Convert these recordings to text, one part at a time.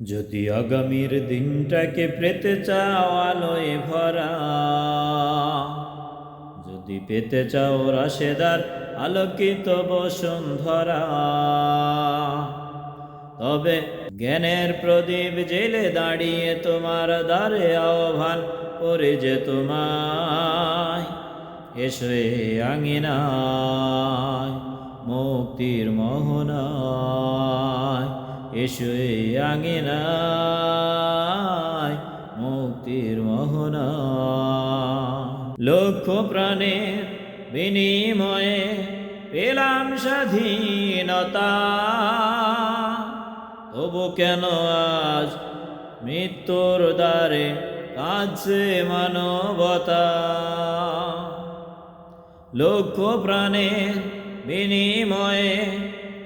যদি আগামীর দিনটাকে পেতে চাও আলোয় ভরা, যদি পেতে চাও রাশেদার আলোকিত বসুন্ধরা, তবে জ্ঞানের প্রদীপ জেলে দাঁড়িয়ে তোমার দ্বারে আহ্বান করে যে তোমায় এসো আঙিনায়, মুক্তির মোহনায়। এসো এ মুক্তির মোহনায় লক্ষ প্রাণের বিনিময়ে পেলাম স্বাধীনতা। তবু কেন আজ মৃত্যুর দ্বারে কাছে মানবতা? লক্ষ প্রাণের বিনিময়ে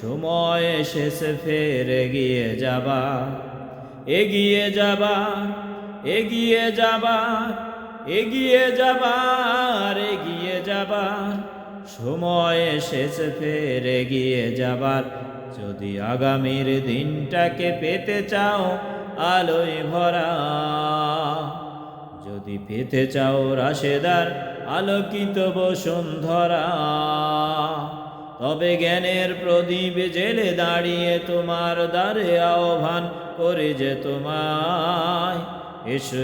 সময় এসেছে ফের এগিয়ে যাবা। এগিয়ে যাবা এগিয়ে যাবা, এগিয়ে যাবার এগিয়ে যাবার সময় এসেছে ফের এগিয়ে যাবার। যদি আগামীর দিনটাকে পেতে চাও, আলোয় ভরা। যদি পেতে চাও রাশেদার, আলোকিত বসুন্ধরা। তবে জ্ঞানের প্রদীপ জেলে দাঁড়িয়ে তোমার দ্বারে আহ্বান করে যে তোমায় এসো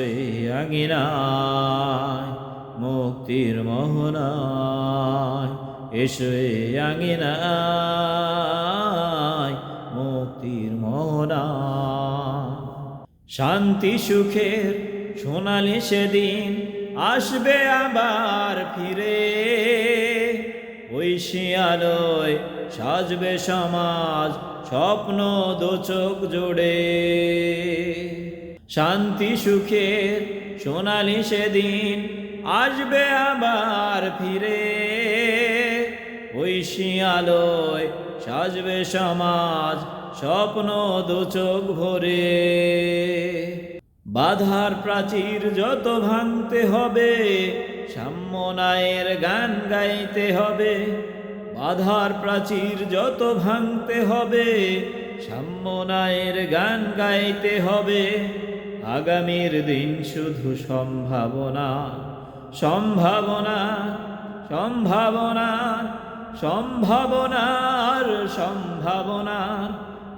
আঙিনায়, মুক্তির মোহনায় এসো আঙিনায়, মুক্তির মোহনায়। শান্তি সুখের সোনালি সেদিন আসবে আবার ফিরে। ওই শিয়ালয় সাজবে সমাজ, স্বপ্ন দোচক জোড়ে। শান্তি, সুখের সোনালি সেদিন আসবে আবার ফিরে। ওই শিয়ালয় সাজবে সমাজ, স্বপ্ন দুচোখ ভরে। বাধার প্রাচীর যত ভাঙতে হবে সাম্যনায়ের গান গাইতে হবে। বাধার প্রাচীর যত ভাঙতে হবে সাম্যনায়ের গান গাইতে হবে। আগামীর দিন শুধু সম্ভাবনা সম্ভাবনা সম্ভাবনা সম্ভাবনার সম্ভাবনার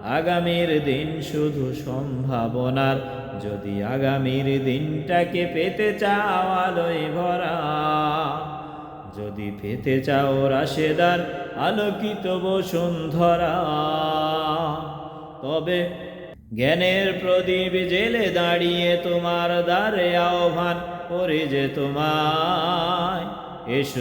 আগামীর দিন শুধু সম্ভাবনার। যদি আগামীর দিনটাকে পেতে চাও আলোয় ভরা, যদি পেতে চাও রাশেদার আলোকিত বসুন্ধরা, তবে জ্ঞানের প্রদীপ জেলে দাঁড়িয়ে তোমার দ্বারে আহ্বান করে যে তোমায় এসো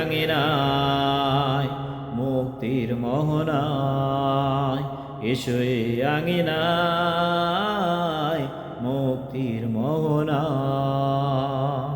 আঙিনায়, মুক্তির মোহনায়। এসো আঙি আঙিনায় মুক্তির মোহনায়